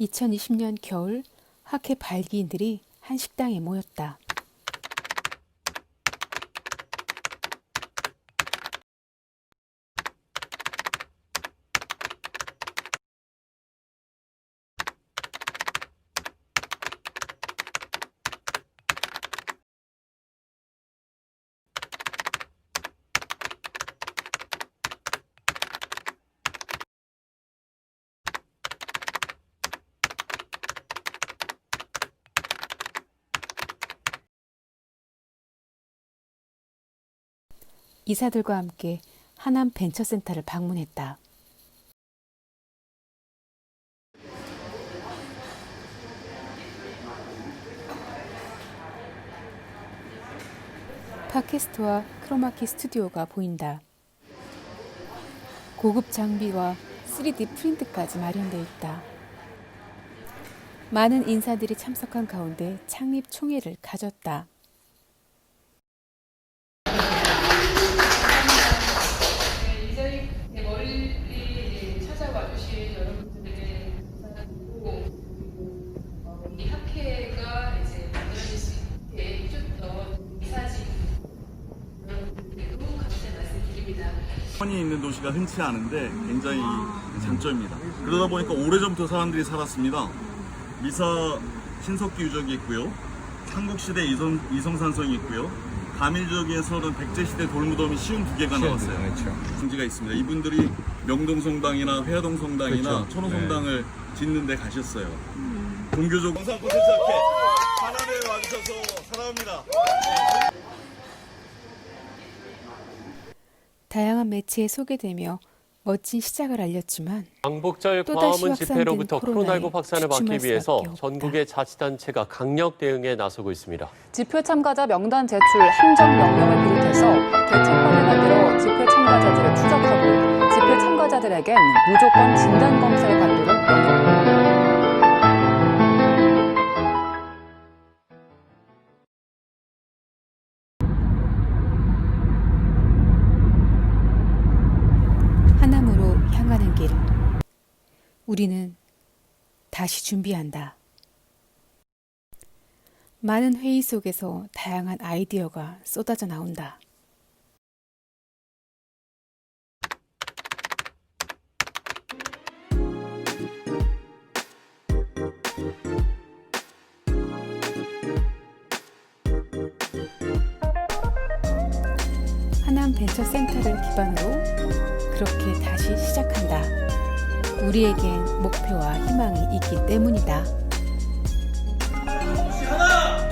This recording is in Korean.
2020년 겨울 학회 발기인들이 한 식당에 모였다. 이사들과 함께 하남 벤처센터를 방문했다. 팟캐스트와 크로마키 스튜디오가 보인다. 고급 장비와 3D 프린트까지 마련되어 있다. 많은 인사들이 참석한 가운데 창립 총회를 가졌다. 천이 있는 도시가 흔치 않은데 굉장히 장점입니다. 그러다 보니까 오래전부터 사람들이 살았습니다. 미사 신석기 유적이 있고요. 삼국시대 이성, 이성산성이 있고요. 가밀적에서는 백제시대 돌무덤이 쉬운 두 개가 나왔어요. 그렇죠. 분지가 있습니다. 이분들이 명동성당이나 회화동성당이나 그렇죠. 천호성당을 짓는 데 가셨어요. 종교적 영상고 세차학회 하나에 와주셔서 사랑합니다. 다양한 매체에 소개되며 멋진 시작을 알렸지만 광복절 광화문 집회로부터 코로나에 코로나19 확산을 막기 위해서. 전국의 자치단체가 강력 대응에 나서고 있습니다. 집회 참가자 명단 제출 행정 명령을 비롯해서 대책반을 만들어 집회 참가자들을 추적하고 집회 참가자들에겐 무조건 진단 검사를 받도록 향하는 길. 우리는 다시 준비한다. 많은 회의 속에서 다양한 아이디어가 쏟아져 나온다. 벤처센터를 기반으로 그렇게 다시 시작한다. 우리에겐 목표와 희망이 있기 때문이다. 하나,